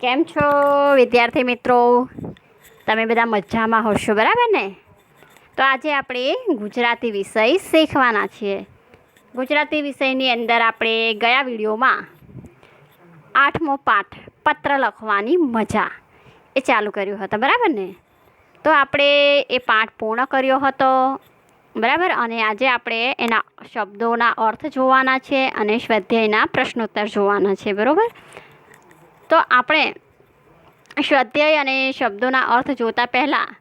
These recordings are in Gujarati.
કેમ છો, વિદ્યાર્થી મિત્રો? તમે બધા મજામાં હશો, બરાબર ને? તો આજે આપણે ગુજરાતી વિષય શીખવાના છીએ. ગુજરાતી વિષયની અંદર આપણે ગયા વિડીયોમાં આઠમો પાઠ, પત્ર લખવાની મજા એ ચાલુ કર્યો હતો, બરાબર ને? તો આપણે એ પાઠ પૂર્ણ કર્યો હતો, બરાબર? અને આજે આપણે એના શબ્દોના અર્થ જોવાના છે અને સ્વાધ્યાયના પ્રશ્નોત્તર જોવાના છે, બરાબર? તો આપણે સ્વાધ્યાય અને શબ્દોના અર્થ જોતા પહેલાં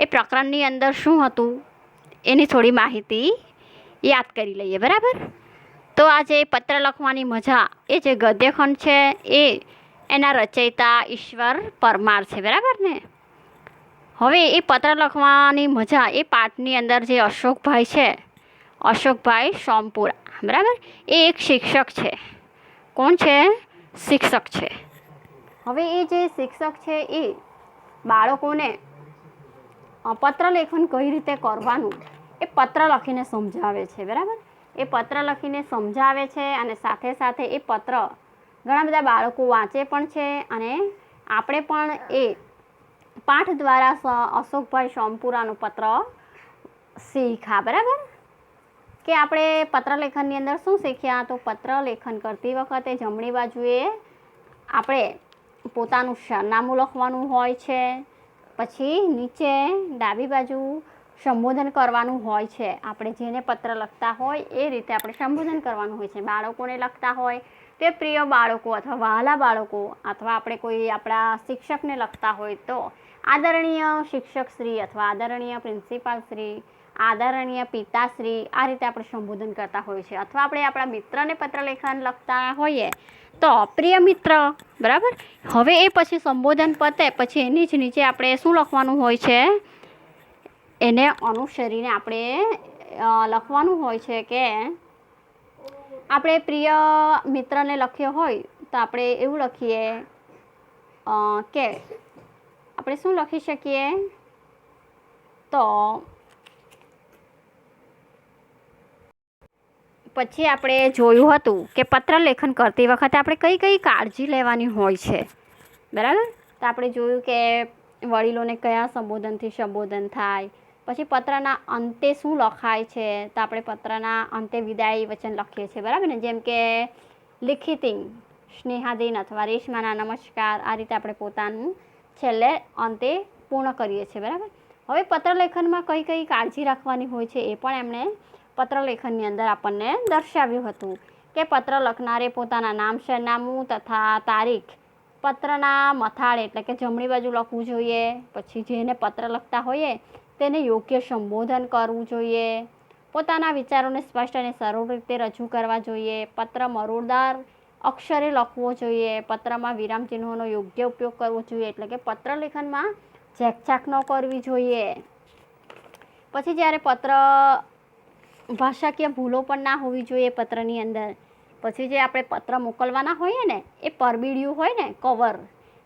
એ પ્રકરણની અંદર શું હતું એની થોડી માહિતી યાદ કરી લઈએ, બરાબર? તો આજે પત્ર લખવાની મજા, એ જે ગદ્યખંડ છે, એ એના રચયિતા ઈશ્વર પરમાર છે, બરાબર ને? હવે એ પત્ર લખવાની મજા એ પાઠની અંદર જે અશોકભાઈ છે, અશોકભાઈ સોમપુરા, બરાબર? એ એક શિક્ષક છે. કોણ છે? શિક્ષક છે. હવે એ જે શિક્ષક છે, એ બાળકોને પત્ર લેખન કઈ રીતે કરવાનું, એ પત્ર લખીને સમજાવે છે, બરાબર? એ પત્ર લખીને સમજાવે છે અને સાથે સાથે એ પત્ર ઘણા બધા બાળકો વાંચે પણ છે અને આપણે પણ એ પાઠ દ્વારા અશોકભાઈ સોમપુરાનું પત્ર શીખા, બરાબર? કે આપણે પત્ર લેખનની અંદર શું શીખ્યા? તો પત્ર લેખન કરતી વખતે જમણી બાજુએ આપણે પોતાનું સરનામું લખવાનું હોય છે, પછી નીચે ડાબી બાજુ સંબોધન કરવાનું હોય છે. આપણે જેને પત્ર લખતા હોય એ રીતે આપણે સંબોધન કરવાનું હોય છે. બાળકોને લખતા હોય તે પ્રિય બાળકો અથવા વહાલા બાળકો અથવા આપણે કોઈ આપણા શિક્ષકને લખતા હોય તો આદરણીય શિક્ષક શ્રી અથવા આદરણીય પ્રિન્સિપાલ શ્રી, આદરણીય પિતાશ્રી આ રીતે આપણે સંબોધન કરતા હોઈએ છીએ અથવા આપણે આપણા મિત્રને પત્ર લેખન લખતા હોઈએ તો પ્રિય મિત્ર, બરાબર? હવે એ પછી સંબોધન પતે, પછી એની જ નીચે આપણે શું લખવાનું હોય છે? એને અનુસરીને આપણે લખવાનું હોય છે કે આપણે પ્રિય મિત્રને લખ્યો હોય, તો આપણે એવું લખીએ કે આપણે શું લખી શકીએ? તો પછી આપણે જોયું હતું કે પત્ર લેખન કરતી વખતે આપણે કઈ કઈ કાળજી લેવાની હોય છે. બરાબર? તો આપણે જોયું કે વડીલોને કયા સંબોધનથી સંબોધન થાય, પછી પત્રના અંતે શું લખાય છે, તો આપણે પત્રના અંતે વિદાય વચન લખીએ છીએ. બરાબર ને? જેમ કે લિખિતિંગ સ્નેહાદીન અથવા રેશમાના નમસ્કાર, આ રીતે આપણે પોતાનું છેલ્લે અંતે પૂર્ણ કરીએ છીએ. બરાબર? હવે પત્ર લેખનમાં કઈ કઈ કાળજી રાખવાની હોય છે એ પણ એમણે પત્ર લેખનની અંદર આપણને દર્શાવ્યું હતું કે પત્ર લખનારે પોતાના નામ, સરનામું તથા તારીખ પત્રના મથાળે એટલે કે જમણી બાજુ લખવું જોઈએ, પછી જેને પત્ર લખતા હોઈએ તેને યોગ્ય સંબોધન કરવું જોઈએ, પોતાના વિચારોને સ્પષ્ટ અને સરળ રીતે રજૂ કરવા જોઈએ, પત્ર મરોડદાર અક્ષરે લખવો જોઈએ, પત્રમાં વિરામચિહ્નોનો યોગ્ય ઉપયોગ કરવો જોઈએ, એટલે કે પત્ર લેખનમાં ઝેકઝાક ન કરવી જોઈએ. પછી જ્યારે પત્ર ભાષાકીય ભૂલો પણ ના હોવી જોઈએ પત્રની અંદર. પછી જે આપણે પત્ર મોકલવાના હોઈએ ને, એ પરબીડિયું હોય ને, કવર.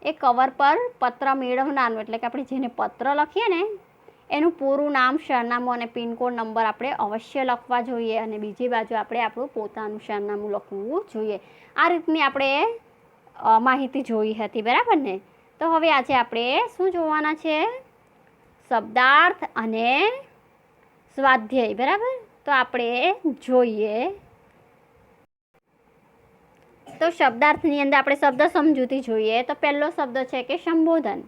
એ કવર પર પત્ર મેળવનારનું એટલે કે આપણે જેને પત્ર લખીએ ને, એનું પૂરું નામ, સરનામું અને પિનકોડ નંબર આપણે અવશ્ય લખવા જોઈએ અને બીજી બાજુ આપણે આપણું પોતાનું સરનામું લખવું જોઈએ. આ રીતની આપણે માહિતી જોઈ હતી, બરાબર ને? તો હવે આજે આપણે શું જોવાના છે? શબ્દાર્થ અને સ્વાધ્યાય, બરાબર? તો આપણે જોઈએ. તો શબ્દાર્થની અંદર આપણે શબ્દ સમજૂતી જોઈએ. તો પહેલો શબ્દ છે કે સંબોધન.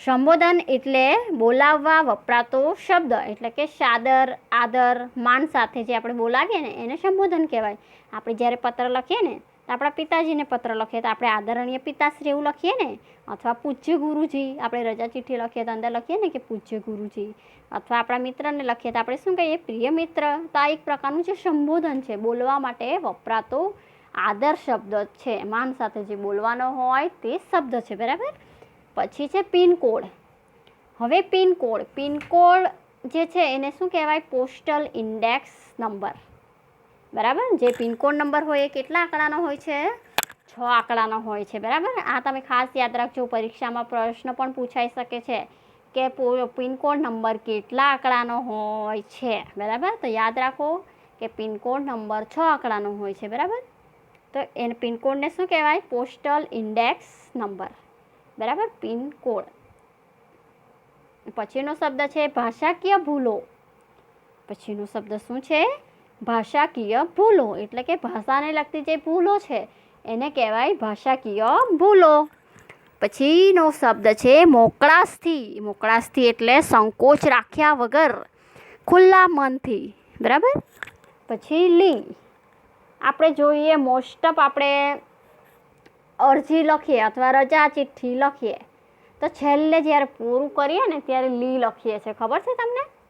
સંબોધન એટલે બોલાવવા વપરાતો શબ્દ. એટલે કે સાદર, આદર, માન સાથે જે આપણે બોલાવીએ ને એને સંબોધન કહેવાય. આપણે જ્યારે પત્ર લખીએ ને તો આપણા પિતાજીને પત્ર લખીએ તો આપણે આદરણીય પિતાશ્રી એવું લખીએ ને? અથવા પૂજ્ય ગુરુજી, આપણે રજા ચિઠ્ઠી લખીએ તો અંદર લખીએ ને કે પૂજ્ય ગુરુજી. અથવા આપણા મિત્રને લખીએ તો આપણે શું કહીએ? પ્રિય મિત્ર. તો આ એક પ્રકારનું જે સંબોધન છે, બોલવા માટે વપરાતો આદર શબ્દ છે. માન સાથે જે બોલવાનો હોય તે શબ્દ છે, બરાબર? પછી છે પિનકોડ. હવે પિનકોડ. પિનકોડ જે છે એને શું કહેવાય? Postal index number. બરાબર? જે પિનકોડ નંબર હોય એ કેટલા આંકડાનો હોય છે? છ આંકડાનો હોય છે, બરાબર? આ તમે ખાસ યાદ રાખજો, પરીક્ષામાં પ્રશ્ન પણ પૂછાઈ શકે છે કે પિનકોડ નંબર કેટલા આંકડાનો હોય છે, બરાબર? તો યાદ રાખો કે પિનકોડ નંબર છ આંકડાનો હોય છે, બરાબર? તો એને પિનકોડને શું કહેવાય? પોસ્ટલ ઇન્ડેક્સ નંબર, બરાબર? પિનકોડ પછીનો શબ્દ છે, ભાષાકીય ભૂલો. પછીનો શબ્દ શું છે? ભાષાકીય ભૂલો, એટલે કે ભાષાને લગતી જે ભૂલો છે, એને કહેવાય ભાષાકીય ભૂલો. પછીનો શબ્દ છે મોકળાશથી. મોકળાશથી એટલે સંકોચ રાખ્યા વગર. ખુલ્લા મનથી. બરાબર? પછી લી. આપણે જોઈએ મોસ્ટ ઓફ આપણે અરજી લખીએ અથવા રજા ચિઠ્ઠી લખીએ. તો છેલ્લે જ્યારે પૂરું કરીએ ને ત્યારે લી લખીએ છીએ. ખબર છે તમને?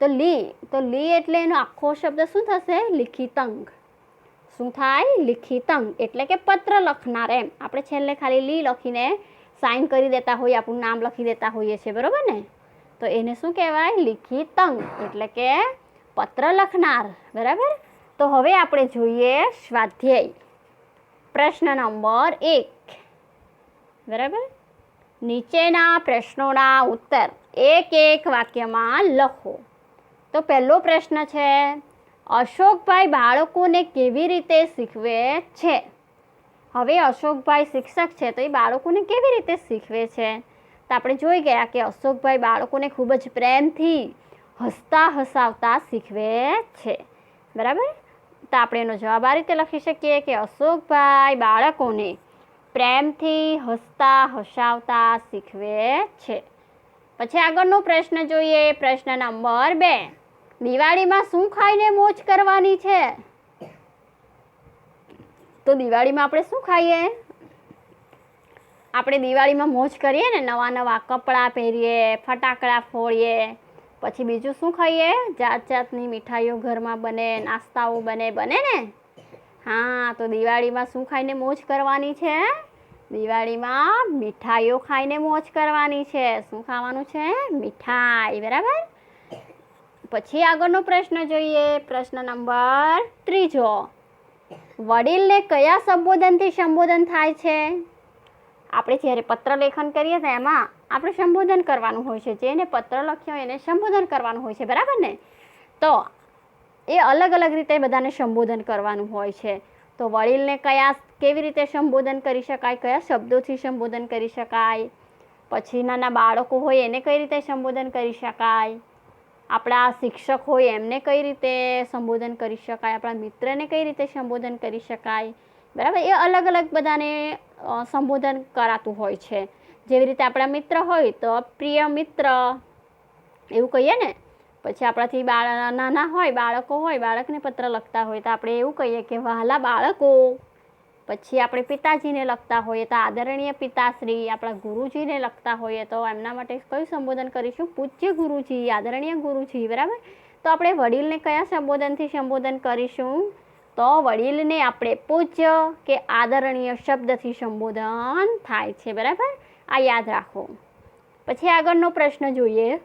તો લી તો લી એટલે એનો આખો શબ્દ શું થશે? લિખિતંગ શું થાય? લિખિતંગ એટલે કે પત્ર લખનાર એમ. આપણે છેલ્લે ખાલી લી લખીને સાઇન કરી દેતા હોઈએ, આપણું નામ લખી દેતા હોઈએ છીએ, બરાબર ને? તો એને શું કહેવાય? લિખિતંગ એટલે કે પત્ર લખનાર. બરાબર? તો હવે આપણે જોઈએ સ્વાધ્યાય. પ્રશ્ન નંબર એક. બરાબર? નીચેના પ્રશ્નોના ઉત્તર. એક એક વાક્યમાં લખો. તો પહેલો પ્રશ્ન છે, અશોકભાઈ બાળકોને કેવી રીતે શીખવે છે? હવે અશોકભાઈ શિક્ષક છે, તો એ બાળકોને કેવી રીતે શીખવે છે? તો આપણે જોઈ ગયા કે અશોકભાઈ બાળકોને ખૂબ જ પ્રેમથી હસતા હસાવતા શીખવે છે. બરાબર? તો આપણે એનો જવાબ આ રીતે લખી શકીએ કે અશોકભાઈ બાળકોને પ્રેમથી હસતા હસાવતા શીખવે છે. પછી આગળનો પ્રશ્ન જોઈએ, પ્રશ્ન નંબર બે. દિવાળીમાં શું ખાઈને મોજ કરવાની છે? તો દિવાળીમાં આપણે શું ખાઈએ? આપણે દિવાળીમાં મોજ કરીએ ને નવા નવા કપડાં પહેરીએ, ફટાકડા ફોડીએ, પછી બીજું શું ખાઈએ? જાત જાતની મીઠાઈઓ ઘરમાં બને, નાસ્તાઓ બને બને ને? હા, તો દિવાળીમાં શું ખાઈને મોજ કરવાની છે? દિવાળીમાં મીઠાઈઓ ખાઈને મોજ કરવાની છે. શું ખાવાનું છે? મીઠાઈ, બરાબર? પછી આગળનો પ્રશ્ન જોઈએ. પ્રશ્ન નંબર ત્રીજો. વડીલને કયા સંબોધનથી સંબોધન થાય છે? આપણે જ્યારે પત્ર લેખન કરીએ તો એમાં આપણે સંબોધન કરવાનું હોય છે. જેને પત્ર લખ્યો એને સંબોધન કરવાનું હોય છે. બરાબર ને? તો એ અલગ અલગ રીતે બધાને સંબોધન કરવાનું હોય છે. તો વડીલને કયા કેવી રીતે સંબોધન કરી શકાય? કયા શબ્દોથી સંબોધન કરી શકાય? પછી નાના બાળકો હોય એને કઈ રીતે સંબોધન કરી શકાય? આપણા શિક્ષક હોય એમને કઈ રીતે સંબોધન કરી શકાય, આપણા મિત્રને કઈ રીતે સંબોધન કરી શકાય, બરાબર? એ અલગ અલગ બધાને સંબોધન કરાતું હોય છે. જેવી રીતે આપણા મિત્ર હોય તો પ્રિય મિત્ર, એવું કહીએ ને? પછી આપણાથી બાળ, નાના હોય, બાળકો હોય, બાળકને પત્ર લખતા હોય તો આપણે એવું કહીએ કે, વહાલા બાળકો. પછી આપણે પિતાજીને લખતા હોઈએ તો આદરણીય પિતાશ્રી, આપણા ગુરુજીને લખતા હોઈએ તો એમના માટે કયું સંબોધન કરીશું? પૂજ્ય ગુરુજી, આદરણીય ગુરુજી, બરાબર? તો આપણે વડીલને કયા સંબોધનથી સંબોધન કરીશું? તો વડીલને આપણે પૂજ્ય કે આદરણીય શબ્દથી સંબોધન થાય છે, બરાબર? આ યાદ રાખો. પછી આગળનો પ્રશ્ન જોઈએ.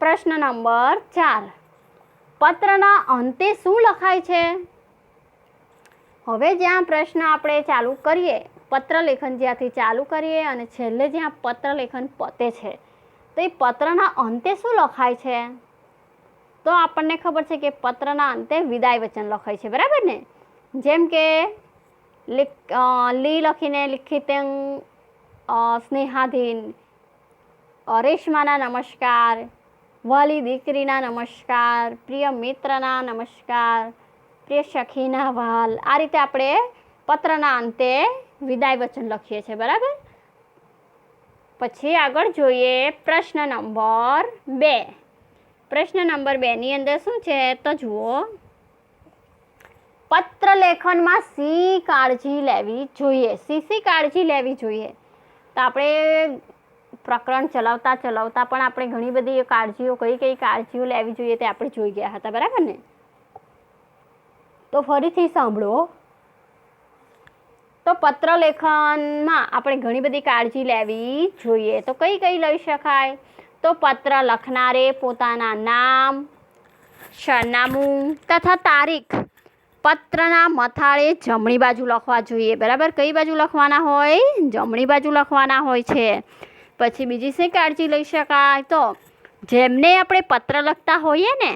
પ્રશ્ન નંબર ચાર. પત્રના અંતે શું લખાય છે? હવે જ્યાં પ્રશ્ન આપણે ચાલુ કરીએ, પત્રલેખન જ્યાંથી ચાલુ કરીએ અને છેલ્લે જ્યાં પત્રલેખન પતે છે, તો એ પત્રના અંતે શું લખાય છે? તો આપણને ખબર છે કે પત્રના અંતે વિદાય વચન લખાય છે, બરાબર ને? જેમ કે લી લખીને લિખિતંગ સ્નેહાધીન રેશમાના નમસ્કાર, વાલી દીકરીના નમસ્કાર, પ્રિય મિત્રના નમસ્કાર સખીના વાલ આ રીતે આપણે પત્રના અંતે વિદાય વચન લખીએ છીએ, બરાબર? પછી આગળ જોઈએ પ્રશ્ન નંબર બે. પ્રશ્ન નંબર બેની અંદર શું છે? તો જુઓ. પત્ર લેખનમાં સી કાળજી લેવી જોઈએ. સી સી કાળજી લેવી જોઈએ. તો આપણે પ્રકરણ ચલાવતા ચલાવતા પણ આપણે ઘણી બધી કાળજીઓ, કઈ કઈ કાળજીઓ લેવી જોઈએ તે આપણે જોઈ ગયા હતા, બરાબર ને? તો ફરીથી સાંભળો. તો પત્ર લેખનમાં આપણે ઘણી બધી કાળજી લેવી જોઈએ. તો કઈ કઈ લઈ શકાય? તો પત્ર લખનારે પોતાના નામ, સરનામું તથા તારીખ. પત્રના મથાળે જમણી બાજુ લખવા જોઈએ. બરાબર? કઈ બાજુ લખવાના હોય? જમણી બાજુ લખવાના હોય છે. પછી બીજી શું કાળજી લઈ શકાય? તો જેમને આપણે પત્ર લખતા હોઈએ ને,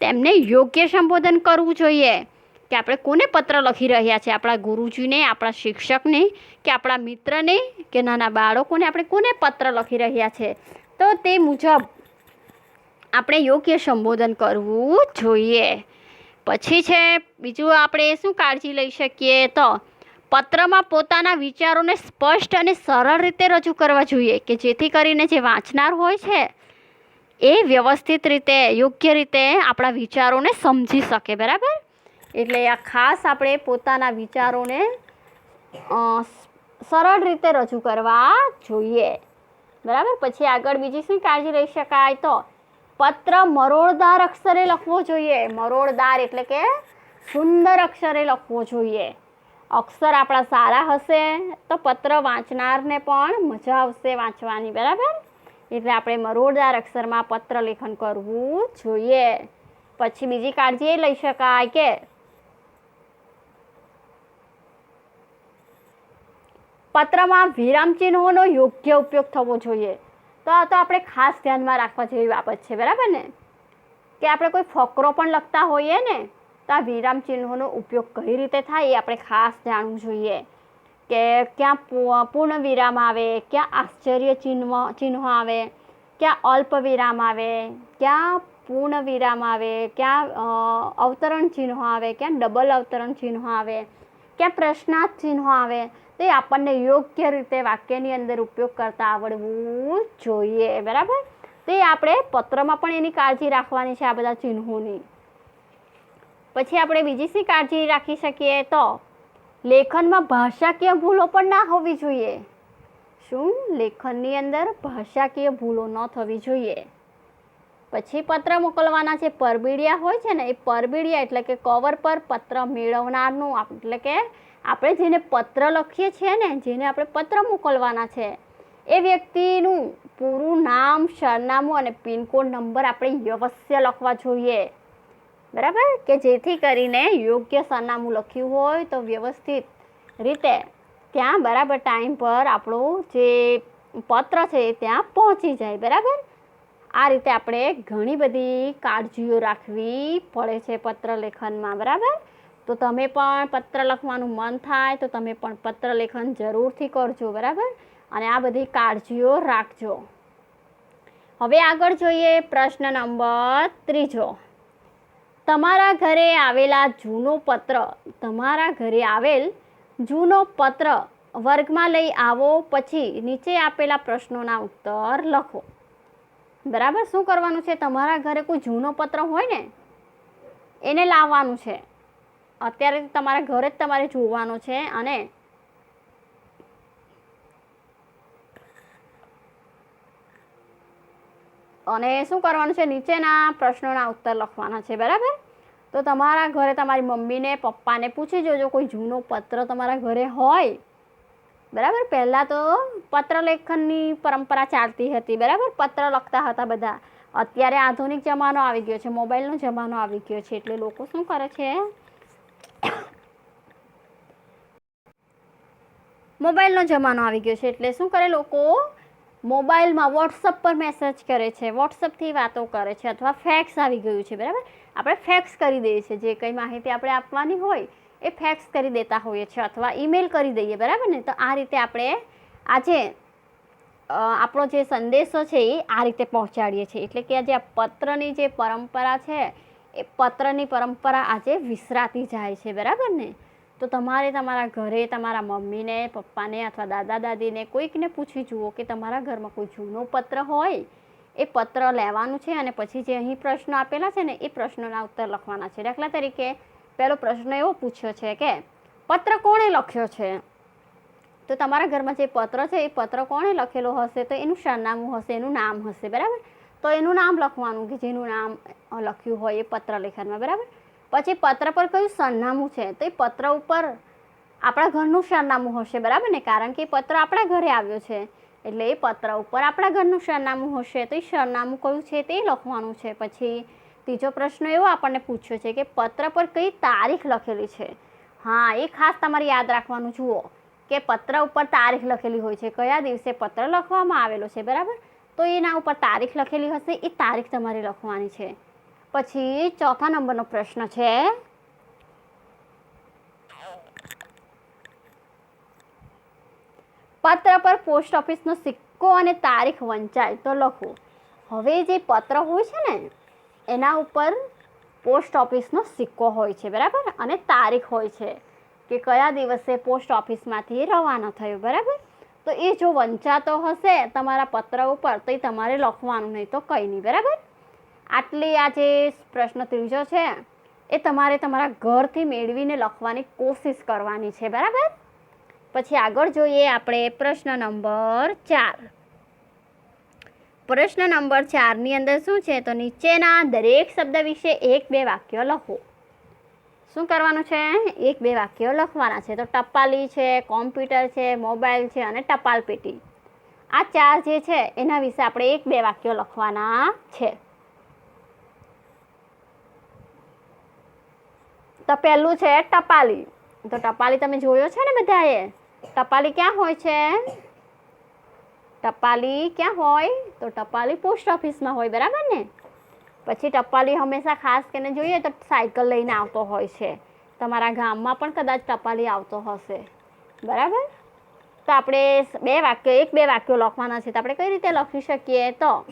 તેમને યોગ્ય સંબોધન કરવું જોઈએ. કે આપણે કોને પત્ર લખી રહ્યા છે? આપણા ગુરુજીને, આપણા શિક્ષકને કે આપણા મિત્રને કે નાના બાળકોને આપણે કોને પત્ર લખી રહ્યા છે? તો તે મુજબ આપણે યોગ્ય સંબોધન કરવું જોઈએ. પછી છે, બીજું આપણે શું કાળજી લઈ શકીએ? તો પત્રમાં પોતાના વિચારોને સ્પષ્ટ અને સરળ રીતે રજૂ કરવા જોઈએ કે જેથી કરીને જે વાંચનાર હોય છે, એ વ્યવસ્થિત રીતે, યોગ્ય રીતે આપણા વિચારોને સમજી શકે. બરાબર? એટલે આ ખાસ આપણે પોતાના વિચારોને સરળ રીતે રજૂ કરવા જોઈએ. બરાબર? પછી આગળ બીજી શું કાળજી લઈ શકાય તો? પત્ર મરોડદાર અક્ષરે લખવો જોઈએ. મરોડદાર એટલે કે સુંદર અક્ષરે લખવો જોઈએ. અક્ષર આપણા સારા હશે તો પત્ર વાંચનારને પણ મજા આવશે વાંચવાની. બરાબર? એટલે આપણે મરોડદાર અક્ષરમાં પત્ર લેખન કરવું જોઈએ. પછી બીજી કાળજી એ લઈ શકાય કે પત્રમાં વિરામ ચિહ્નોનો યોગ્ય ઉપયોગ થવો જોઈએ. તો આ તો આપણે ખાસ ધ્યાનમાં રાખવા જેવી બાબત છે, બરાબર ને? કે આપણે કોઈ ફકરો પણ લખતા હોઈએ ને, તો આ વિરામ ચિહ્નોનો ઉપયોગ કઈ રીતે થાય એ આપણે ખાસ જાણવું જોઈએ. કે ક્યાં પૂર્ણ વિરામ આવે, ક્યાં આશ્ચર્ય ચિહ્ન, ચિહ્નો આવે, ક્યાં અલ્પ વિરામ આવે, ક્યાં પૂર્ણ વિરામ આવે, ક્યાં અવતરણ ચિહ્નો આવે, ક્યાં ડબલ અવતરણ ચિહ્નો આવે, ક્યાં પ્રશ્નાર્થ ચિહ્નો આવે. તો એ આપણને યોગ્ય રીતે વાક્યની અંદર ઉપયોગ કરતા આવડવું જોઈએ, બરાબર? તો એ આપણે પત્રમાં પણ એની કાળજી રાખવાની છે આ બધા ચિહ્નોની. પછી આપણે બીજી શી કાળજી રાખી શકીએ તો? લેખનમાં ભાષાકીય ભૂલો પણ ના હોવી જોઈએ. શું? લેખનની અંદર ભાષાકીય ભૂલો ન થવી જોઈએ. પછી પત્ર મોકલવાના જે પરબીડિયા હોય છે ને, એ પરબીડિયા એટલે કે કવર પર પત્ર મેળવનારનું એટલે કે આપણે જેને પત્ર લખીએ છીએ ને, જેને આપણે પત્ર મોકલવાના છે, એ વ્યક્તિનું પૂરું નામ, સરનામું અને પિનકોડ નંબર આપણે અવશ્ય લખવા જોઈએ. બરાબર? કે જેથી કરીને યોગ્ય સરનામું લખ્યું હોય તો વ્યવસ્થિત રીતે ત્યાં બરાબર ટાઈમ પર આપણું જે પત્ર છે ત્યાં પહોંચી જાય. બરાબર? આ રીતે આપણે ઘણી બધી કાળજીઓ રાખવી પડે છે પત્ર લેખનમાં. બરાબર? તો તમે પણ પત્ર લખવાનું મન થાય તો તમે પણ પત્ર લેખન જરૂરથી કરજો, બરાબર? અને આ બધી કાળજીઓ રાખજો. હવે આગળ જોઈએ પ્રશ્ન નંબર ત્રીજો. તમારા ઘરે આવેલા જૂનો પત્ર, તમારા ઘરે આવેલ જૂનો પત્ર વર્ગમાં લઈ આવો, પછી નીચે આપેલા પ્રશ્નોના ઉત્તર લખો. બરાબર? શું કરવાનું છે? તમારા ઘરે કોઈ જૂનો પત્ર હોય ને? એને લાવવાનું છે. અત્યારે તમારા ઘરે જ તમારે જોવાનો છે અને અને શું કરવાનું છે? નીચેના પ્રશ્નોના ઉત્તર લખવાના છે, બરાબર? તો તમારા ઘરે તમારી મમ્મીને, પપ્પાને પૂછી જોજો, કોઈ જૂનો પત્ર તમારા ઘરે હોય? બરાબર? પહેલાં તો પત્ર લેખનની પરંપરા ચાલતી હતી, બરાબર? પત્ર લખતા હતા બધા. અત્યારે આધુનિક જમાનો આવી ગયો છે, મોબાઈલનો જમાનો આવી ગયો છે, એટલે લોકો શું કરે છે? મોબાઈલનો જમાનો આવી ગયો છે. એટલે શું કરે લોકો? મોબાઈલમાં વોટ્સઅપ પર મેસેજ કરે છે. વોટ્સઅપથી વાતો કરે છે અથવા ફેક્સ આવી ગયું છે. બરાબર? આપણે ફેક્સ કરી દઈએ છીએ. જે કંઈ માહિતી આપણે આપવાની હોય એ ફેક્સ કરી દેતા હોઈએ છીએ અથવા ઈમેલ કરી દઈએ. બરાબર ને? તો આ રીતે આપણે આજે આપણો જે સંદેશો છે એ આ રીતે પહોંચાડીએ છીએ. એટલે કે આ પત્રની જે પરંપરા છે, એ પત્રની પરંપરા આજે વિસરાતી જાય છે. બરાબર ને? તો તમારે તમારા ઘરે, તમારા મમ્મીને, પપ્પાને અથવા દાદા દાદીને કોઈકને પૂછી જુઓ કે તમારા ઘરમાં કોઈ જૂનો પત્ર હોય, એ પત્ર લેવાનું છે અને પછી જે અહીં પ્રશ્નો આપેલા છે ને, એ પ્રશ્નોના ઉત્તર લખવાના છે. દાખલા તરીકે, પહેલો પ્રશ્ન એવો પૂછ્યો છે કે, પત્ર કોણે લખ્યો છે? તો તમારા ઘરમાં જે પત્ર છે, એ પત્ર કોણે લખેલો હશે? તો એનું સરનામું હશે, એનું નામ હશે, બરાબર? તો એનું નામ લખવાનું કે જેનું નામ લખ્યું હોય એ પત્ર લેખનમાં, બરાબર? પછી પત્ર પર કયું સરનામું છે? તો એ પત્ર ઉપર આપણા ઘરનું સરનામું હશે, બરાબર ને? કારણ કે એ પત્ર આપણા ઘરે આવ્યો છે. એટલે એ પત્ર ઉપર આપણા ઘરનું સરનામું હશે. તો એ સરનામું કયું છે તે લખવાનું છે. પછી ત્રીજો પ્રશ્ન એવો આપણને પૂછ્યો છે કે પત્ર પર કઈ તારીખ લખેલી છે? હા, એ ખાસ તમારે યાદ રાખવાનું. જુઓ કે પત્ર ઉપર તારીખ લખેલી હોય છે. કયા દિવસે પત્ર લખવામાં આવેલો છે, બરાબર? તો એના ઉપર તારીખ લખેલી હશે. એ તારીખ તમારે લખવાની છે. પછી ચોથા નંબરનો પ્રશ્ન છે. પત્ર પર પોસ્ટ ઓફિસનો સિક્કો અને તારીખ વંચાય. તો લખવું હવે જે પત્ર હોય છે ને, એના ઉપર પોસ્ટ ઓફિસનો સિક્કો હોય છે, બરાબર? અને તારીખ હોય છે કે કયા દિવસે પોસ્ટ ઓફિસમાંથી રવાના થયું, બરાબર? તો એ જો વંચાતો હશે તમારા પત્ર ઉપર, તો એ તમારે લખવાનું, નહીં તો કંઈ નહીં, બરાબર? આટલી આ જે પ્રશ્ન ત્રીજો છે, એ તમારે તમારા ઘરથી મેળવીને લખવાની કોશિશ કરવાની છે, બરાબર? પછી આગળ જોઈએ આપણે પ્રશ્ન નંબર ચાર. પ્રશ્ન નંબર ચારની અંદર શું છે? તો નીચેના દરેક શબ્દ વિશે એક બે વાક્યો લખો. શું કરવાનું છે? એક બે વાક્યો લખવાના છે. તો ટપાલી છે, કોમ્પ્યુટર છે, મોબાઈલ છે અને ટપાલ પેટી આ ચાર જે છે, એના વિશે આપણે એક બે વાક્યો લખવાના છે. તો પહેલું છે ટપાલી. તો ટપાલી તમે જોયો છે ને બધાએ? ટપાલી ક્યાં હોય છે? ટપાલી ક્યાં હોય? તો ટપાલી પોસ્ટ ઓફિસમાં હોય, બરાબર ને? પછી ટપાલી હંમેશા ખાસ કરીને જોઈએ તો સાયકલ લઈને આવતો હોય છે. તમારા ગામમાં પણ કદાચ ટપાલી આવતો હશે. બરાબર? તો આપણે બે વાક્યો, એક બે વાક્યો લખવાના છે. તો આપણે કઈ રીતે લખી શકીએ તો?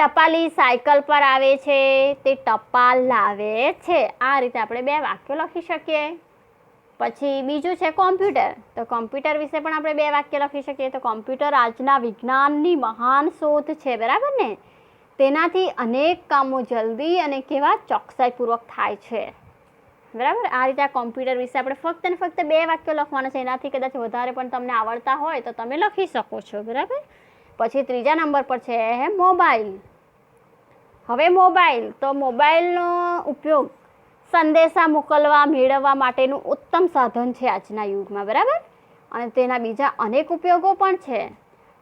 ટપાલી સાયકલ પર આવે છે, તે ટપાલ લાવે છે. આ રીતે આપણે બે વાક્યો લખી શકીએ. પછી બીજું છે કોમ્પ્યુટર. તો કોમ્પ્યુટર વિશે પણ આપણે બે વાક્ય લખી શકીએ. તો કોમ્પ્યુટર આજના વિજ્ઞાનની મહાન શોધ છે, બરાબર ને? તેનાથી અનેક કામો જલ્દી અને કેવા ચોકસાઈપૂર્વક થાય છે. બરાબર? આ રીતે આ કોમ્પ્યુટર વિશે આપણે ફક્ત ને ફક્ત બે વાક્યો લખવાના છે. એનાથી કદાચ વધારે પણ તમને આવડતા હોય તો તમે લખી શકો છો. બરાબર? પછી ત્રીજા નંબર પર છે મોબાઈલ. હવે મોબાઈલ, તો મોબાઈલનો ઉપયોગ સંદેશા મોકલવા, મેળવવા માટેનું ઉત્તમ સાધન છે આજના યુગમાં, બરાબર? અને તેના બીજા અનેક ઉપયોગો પણ છે.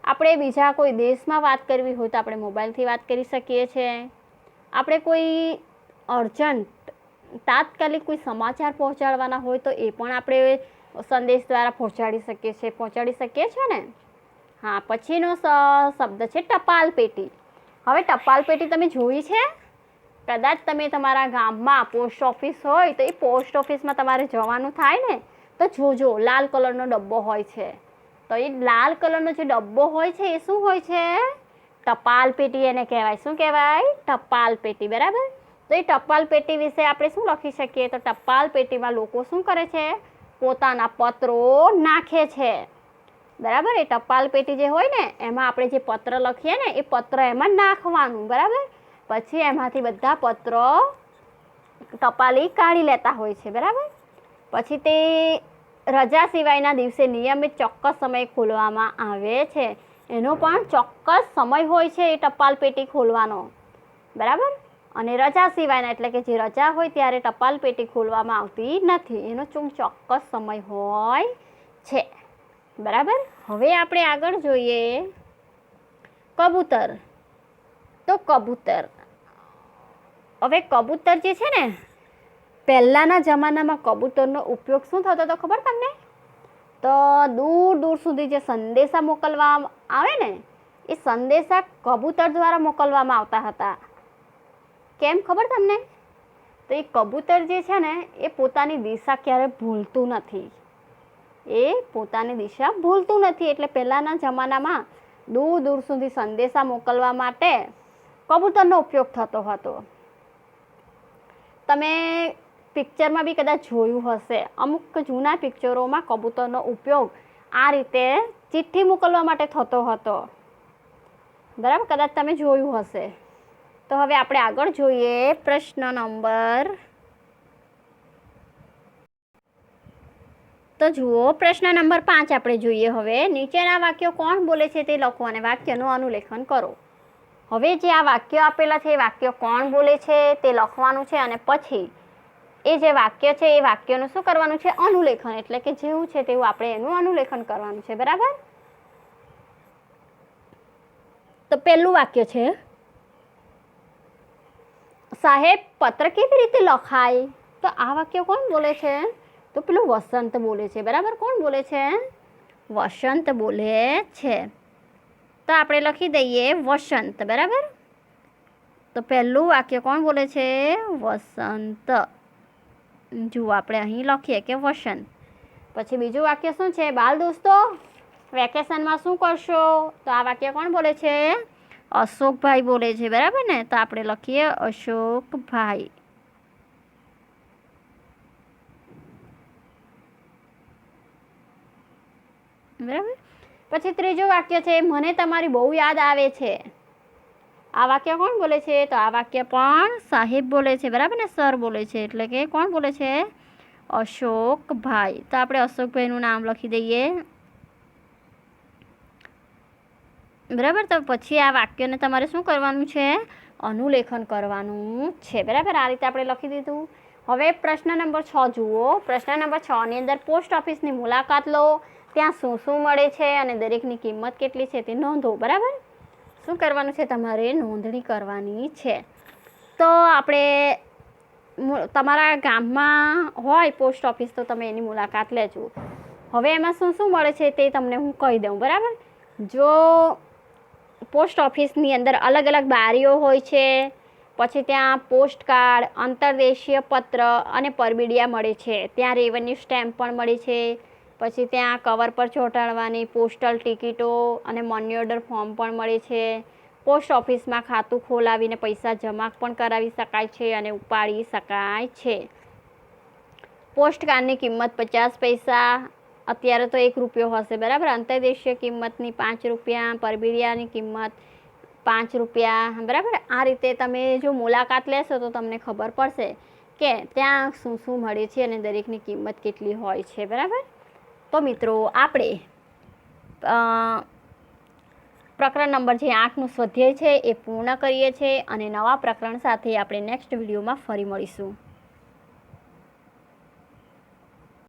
આપણે બીજા કોઈ દેશમાં વાત કરવી હોય તો આપણે મોબાઈલથી વાત કરી શકીએ છીએ આપણે કોઈ અર્જન્ટ, તાત્કાલિક કોઈ સમાચાર પહોંચાડવાના હોય તો એ પણ આપણે સંદેશ દ્વારા પહોંચાડી શકીએ છીએ પહોંચાડી શકીએ છીએ ને? હા, પછીનો શબ્દ છે ટપાલ પેટી. હવે ટપાલ પેટી તમે જોઈ છે? કદાચ તમે તમારા ગામમાં પોસ્ટ ઓફિસ હોય તો એ પોસ્ટ ઓફિસમાં તમારે જવાનું થાય ને, તો જોજો, લાલ કલરનો ડબ્બો હોય છે. તો એ લાલ કલરનો જે ડબ્બો હોય છે એ શું હોય છે? ટપાલ પેટી એને કહેવાય. શું કહેવાય? ટપાલ પેટી, બરાબર? તો એ ટપાલ પેટી વિશે આપણે શું લખી શકીએ? તો ટપાલ પેટીમાં લોકો શું કરે છે? પોતાના પત્રો નાખે છે. બરાબર? એ ટપાલ પેટી જે હોય ને, એમાં આપણે જે પત્ર લખીએ ને, એ પત્ર એમાં નાખવાનું, બરાબર? પછી એમાંથી બધા પત્રો ટપાલી કાઢી લેતા હોય છે, બરાબર? પછી તે રજા સિવાયના દિવસે નિયમિત ચોક્કસ સમય ખોલવામાં આવે છે. એનો પણ ચોક્કસ સમય હોય છે એ ટપાલ પેટી ખોલવાનો, બરાબર? અને રજા સિવાયના, એટલે કે જે રજા હોય ત્યારે ટપાલ પેટી ખોલવામાં આવતી નથી. એનો ચૂમ ચોક્કસ સમય હોય છે. બરાબર? હવે આપણે આગળ જોઈએ કબૂતર. તો કબૂતર. હવે કબૂતર જે છે ને, પહેલાંના જમાનામાં કબૂતરનો ઉપયોગ શું થતો હતો ખબર તમને? તો દૂર દૂર સુધી જે સંદેશા મોકલવા આવે ને, એ સંદેશા કબૂતર દ્વારા મોકલવામાં આવતા હતા. કેમ ખબર તમને? તો એ કબૂતર જે છે ને, એ પોતાની દિશા ક્યારે ભૂલતું નથી. એ પોતાની દિશા ભૂલતું નથી. એટલે પહેલાંના જમાનામાં દૂર દૂર સુધી સંદેશા મોકલવા માટે કબૂતરનો ઉપયોગ થતો હતો. તમે પિક્ચરમાં બી કદાચ જોયું હશે. અમુક જૂના પિક્ચરોમાં કબૂતરનો ઉપયોગ આ રીતે ચિઠ્ઠી મોકલવા માટે થતો હતો. બરાબર? કદાચ તમે જોયું હશે. તો હવે આપણે આગળ જોઈએ પ્રશ્ન નંબર તો જુઓ, પ્રશ્ન નંબર પાંચ આપણે જોઈએ હવે. નીચેના વાક્યો કોણ બોલે છે તે લખો અને વાક્યનું અનુલેખન કરો. હવે જે આ વાક્યો આપેલા છે, એ વાક્યો કોણ બોલે છે તે લખવાનું છે અને પછી એ જે વાક્ય છે, એ વાક્યનું શું કરવાનું છે? અનુલેખન, એટલે કે જેવું છે તેવું આપણે એનું અનુલેખન કરવાનું છે. બરાબર? તો પહેલું વાક્ય છે, સાહેબ, પત્ર કેવી રીતે લખાય? તો આ વાક્ય કોણ બોલે છે? તો પેલું વસંત બોલે છે. બરાબર? કોણ બોલે છે? વસંત બોલે છે. તો આપણે લખી દઈએ વસંત. બરાબર? તો પહેલું વાક્ય કોણ બોલે છે? વસંત. જુઓ, આપણે અહીં લખીએ કે વસંત. પછી બીજું વાક્ય શું છે? બાલ દોસ્તો, વેકેશનમાં શું કરશો? તો આ વાક્ય કોણ બોલે છે? અશોકભાઈ બોલે છે. બરાબર ને? તો આપણે લખીએ અશોકભાઈ. બરાબર? પછી ત્રીજું વાક્ય છે, મને તમારી બહુ યાદ આવે છે. આ વાક્ય કોણ બોલે છે? તો આ વાક્ય પણ સાહેબ બોલે છે, બરાબર ને? સર બોલે છે, એટલે કે કોણ બોલે છે? અશોકભાઈ. તો આપણે અશોકભાઈનું નામ લખી દઈએ. બરાબર? તો પછી આ વાક્યને તમારે શું કરવાનું છે? અનુલેખન કરવાનું છે. બરાબર? આ રીતે આપણે લખી દીધું. હવે પ્રશ્ન નંબર છ જુઓ. પ્રશ્ન નંબર છની અંદર પોસ્ટ ઓફિસની મુલાકાત લો. ત્યાં શું શું મળે છે અને દરેકની કિંમત કેટલી છે તે નોંધો, બરાબર? શું કરવાનું છે? તમારે નોંધણી કરવાની છે. તો આપણે તમારા ગામમાં હોય પોસ્ટ ઓફિસ તો તમે એની મુલાકાત લેજો. હવે એમાં શું શું મળે છે તે તમને હું કહી દઉં, બરાબર? જો પોસ્ટ ઓફિસની અંદર અલગ અલગ બારીઓ હોય છે, પછી ત્યાં પોસ્ટ કાર્ડ અંતરદેશીય પત્ર અને પરબીડિયા મળે છે. ત્યાં રેવન્યુ સ્ટેમ્પ પણ મળે છે. પછી ત્યાં કવર પર ચોંટાડવાની, પોસ્ટલ ટિકિટો અને મની ઓર્ડર ફોર્મ પણ મળે છે. પોસ્ટ ઓફિસમાં ખાતું ખોલાવીને પૈસા જમા પણ કરાવી શકાય છે અને ઉપાડી શકાય છે. પોસ્ટ કાર્ડની કિંમત પચાસ પૈસા, અત્યારે તો એક રૂપિયો હશે, બરાબર? અંતર્દેશીય કિંમતની પાંચ રૂપિયા પરબીડિયાની કિંમત પાંચ રૂપિયા, બરાબર? આ રીતે તમે જો મુલાકાત લેશો તો તમને ખબર પડશે કે ત્યાં શું શું મળે છે અને દરેકની કિંમત કેટલી હોય છે, બરાબર? તો મિત્રો આપણે પ્રકરણ નંબર જે આઠનું સ્વાધ્યાય છે એ પૂર્ણ કરીએ છીએ અને નવા પ્રકરણ સાથે આપણે નેક્સ્ટ વિડીયોમાં ફરી મળીશું.